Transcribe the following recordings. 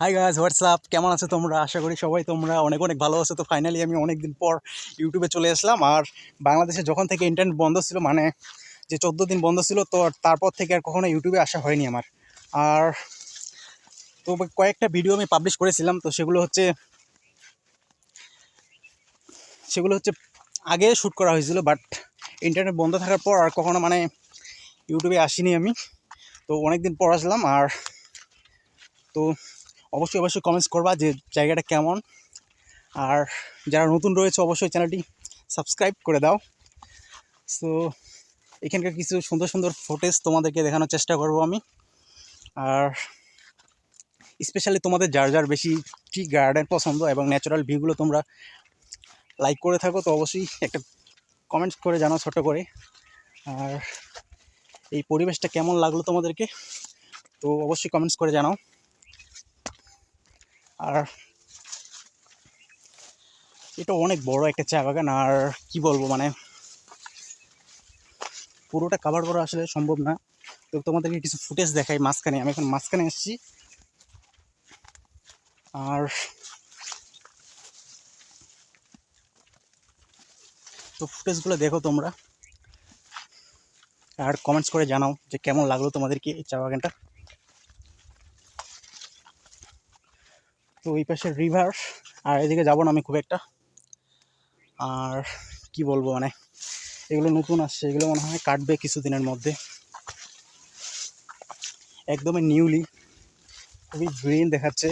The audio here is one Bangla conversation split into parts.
হাই গাইজ হোয়াটসঅ্যাপ কেমন আছো তোমরা? আশা করি সবাই তোমরা অনেক অনেক ভালো আছো। তো ফাইনালি আমি অনেক দিন পর ইউটিউবে চলে আসলাম। আর বাংলাদেশে যখন থেকে ইন্টারনেট বন্ধ ছিল মানে যে চোদ্দ দিন বন্ধ ছিল, তো তারপর থেকে আর কখনো ইউটিউবে আসা হয়নি আমার। আর তো কয়েকটা ভিডিও আমি পাবলিশ করেছিলাম, তো সেগুলো হচ্ছে সেগুলো হচ্ছে আগে শ্যুট করা হয়েছিল বাট ইন্টারনেট বন্ধ থাকার পর আর কখনো মানে ইউটিউবে আসিনি আমি। তো অনেক দিন পর আসলাম, আর তো অবশ্যই অবশ্যই কমেন্টস করবা যে জায়গাটা কেমন। আর যারা নতুন রয়েছে, অবশ্যই চ্যানেলটি সাবস্ক্রাইব করে দাও। সো এখানকার কিছু সুন্দর সুন্দর ফুটেজ তোমাদেরকে দেখানোর চেষ্টা করব আমি। আর স্পেশালি তোমাদের যার যার বেশি টি গার্ডেন পছন্দ এবং ন্যাচারাল ভিউগুলো তোমরা লাইক করে থাকো, তো অবশ্যই একটা কমেন্টস করে জানাও ছোটো করে। আর এই পরিবেশটা কেমন লাগল তোমাদেরকে, তো অবশ্যই কমেন্টস করে জানাও। আর এটা অনেক বড় একটা চা বাগান, আর কি বলব মানে পুরোটা কাভার করা আসলে সম্ভব না। তো তোমাদেরকে কিছু ফুটেজ দেখাই মাঝখানে। আমি এখন মাঝখানে এসেছি আর তো ফুটেজগুলো দেখো তোমরা। আর কমেন্টস করে জানাও যে কেমন লাগল তোমাদেরকে এই চা বাগানটা। তো ওই পাশে রিভার আর এদিকে যাব না আমি খুব একটা। আর কি বলব মানে এগুলো নতুন আসছে, এগুলো মনে হয় কাটবে কিছুদিনের মধ্যে। একদমই নিউলি খুবই গ্রিন দেখাচ্ছে।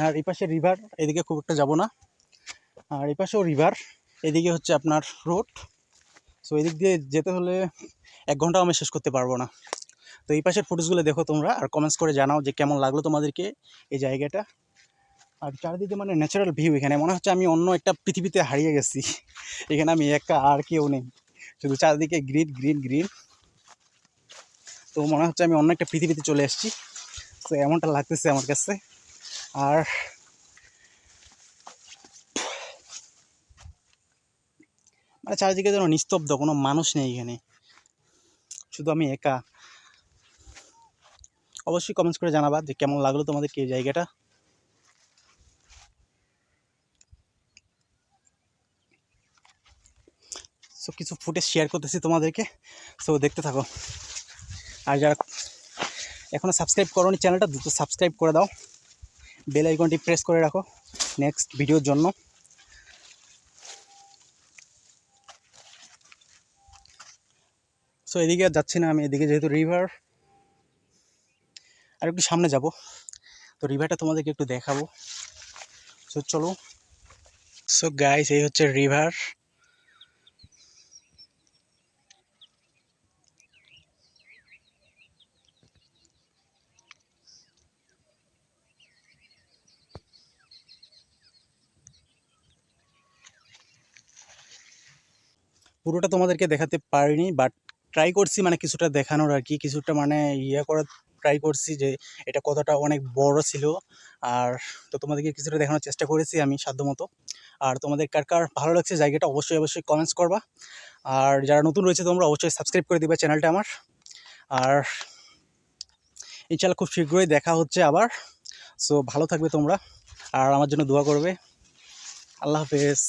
আর এই পাশে রিভার এদিকে খুব একটা যাব না। আর এই পাশেও রিভার এদিকে হচ্ছে আপনার রোড সো এদিক দিয়ে যেতে হলে এক ঘন্টাও আমি শেষ করতে পারব না। তো এই পাশের ফুটেজগুলো দেখো তোমরা, আর কমেন্টস করে জানাও যে কেমন লাগল তোমাদেরকে এই জায়গাটা। আর চারিদিকে মানে ন্যাচারাল ভিউ এখানে মনে হচ্ছে আমি অন্য একটা পৃথিবীতে হারিয়ে গেছি। এখানে আমি একা, আর কেউ নেই। শুধু চারিদিকে গ্রিন গ্রিন গ্রিন তো মনে হচ্ছে আমি অন্য একটা পৃথিবীতে চলে এসেছি। তো এমনটা লাগতেছে আমার কাছে। আর মানে চারিদিকে যেন নিস্তব্ধ, কোনো মানুষ নেই এখানে। শুধু আমি একা। অবশ্যই কমেন্টস করে জানাবা যে কেমন লাগল তোমাদের এই জায়গাটা। সো কিছু ফুটেজ শেয়ার করতেছি তোমাদেরকে। সো দেখতে থাকো। আর যারা এখনও সাবস্ক্রাইব করোনি চ্যানেলটা দ্রুত সাবস্ক্রাইব করে দাও। বেল আইকনটি প্রেস করে রাখো নেক্সট ভিডিওর জন্য। সো এদিকে যাচ্ছি না আমি, এদিকে যেহেতু রিভার আর একটু সামনে যাব। তো রিভারটা তোমাদেরকে একটু দেখাবো। সো চলো। সো গাইস এই হচ্ছে রিভার পুরোটা তোমাদেরকে দেখাতে পারিনি বাট ট্রাই করছি মানে কিছুটা দেখানোর আর কি, কিছুটা মানে ইয়ে করার ট্রাই করছি যে এটা কতটা অনেক বড় ছিল। আর তো তোমাদেরকে কিছুটা দেখানোর চেষ্টা করেছি আমি সাধ্যমতো। আর তোমাদের কার কার ভালো লাগছে জায়গাটা অবশ্যই অবশ্যই কমেন্টস করবা। আর যারা নতুন রয়েছে তোমরা অবশ্যই সাবস্ক্রাইব করে দিবে চ্যানেলটা আমার। আর ইনশাল্লাহ খুব শীঘ্রই দেখা হচ্ছে আবার। সো ভালো থাকবে তোমরা। আর আমার জন্য দোয়া করবে। আল্লাহ হাফেজ।